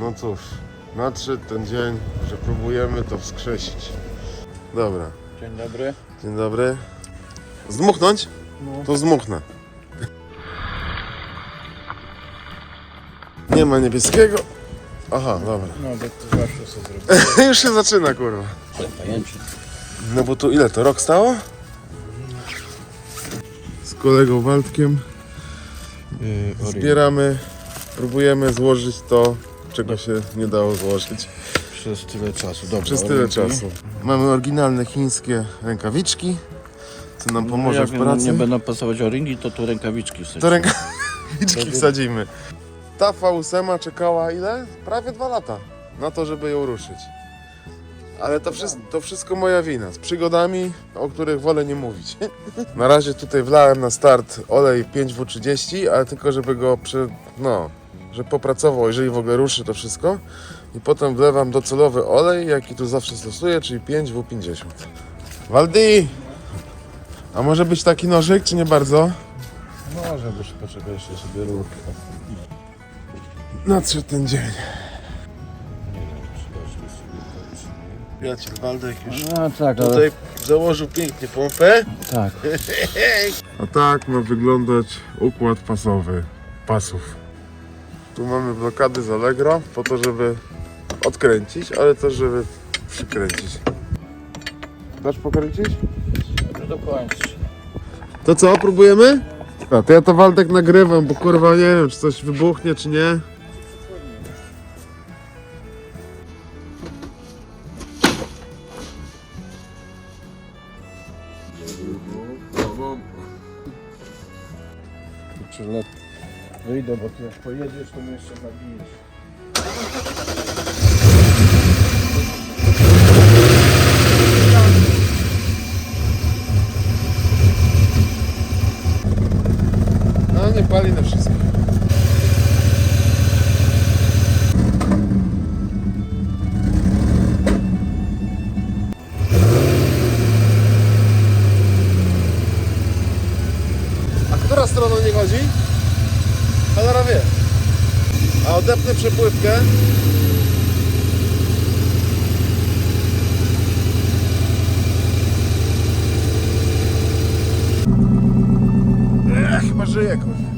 No cóż, nadszedł ten dzień, że próbujemy to wskrzesić. Dobra, Dzień dobry. dzień dobry. Zdmuchnąć? No. To zdmuchnę. Nie ma niebieskiego. Aha, dobra. No, bo to zawsze sobie zrobię. Już się zaczyna, kurwa. Pajęczy. No bo tu ile to? Rok stało? Z kolegą Waldkiem zbieramy, próbujemy złożyć to, czego się nie dało złożyć Przez tyle czasu. Dobra, przez tyle czasu. Mamy oryginalne chińskie rękawiczki, co nam pomoże jak w pracy. nie będą pasować o-ringi, to tu rękawiczki wsadź. To rękawiczki wsadzimy. Ta V8 czekała ile? Prawie dwa lata na to, żeby ją ruszyć. Ale to, wszystko, to wszystko moja wina, z przygodami, o których wolę nie mówić. Na razie tutaj wlałem na start olej 5W30, ale tylko żeby go, przy, no, żeby popracował, jeżeli w ogóle ruszy to wszystko. I potem wlewam docelowy olej, jaki tu zawsze stosuję, czyli 5W50. Waldi! A może być taki nożyk, czy nie bardzo? Może byś poczekaj jeszcze sobie rurkę. Nadszedł ten dzień. Przyjaciel Waldek już No tak, ale... tutaj założył pięknie pompę. Tak. A tak ma wyglądać układ pasowy pasów. Tu mamy blokady z Allegro po to, żeby odkręcić, ale też żeby przykręcić. Dasz pokręcić? Dobrze dokończyć. To co, próbujemy? A, to ja to Waldek nagrywam, bo kurwa nie wiem, czy coś wybuchnie, czy nie. Czy. Wyjdę, bo ty jak pojedziesz, to mnie jeszcze nabijesz. No nie pali na wszystko. A która strona nie chodzi? Cholera wie. A odepnę przepływkę. Ech, chyba żyje, kurwa.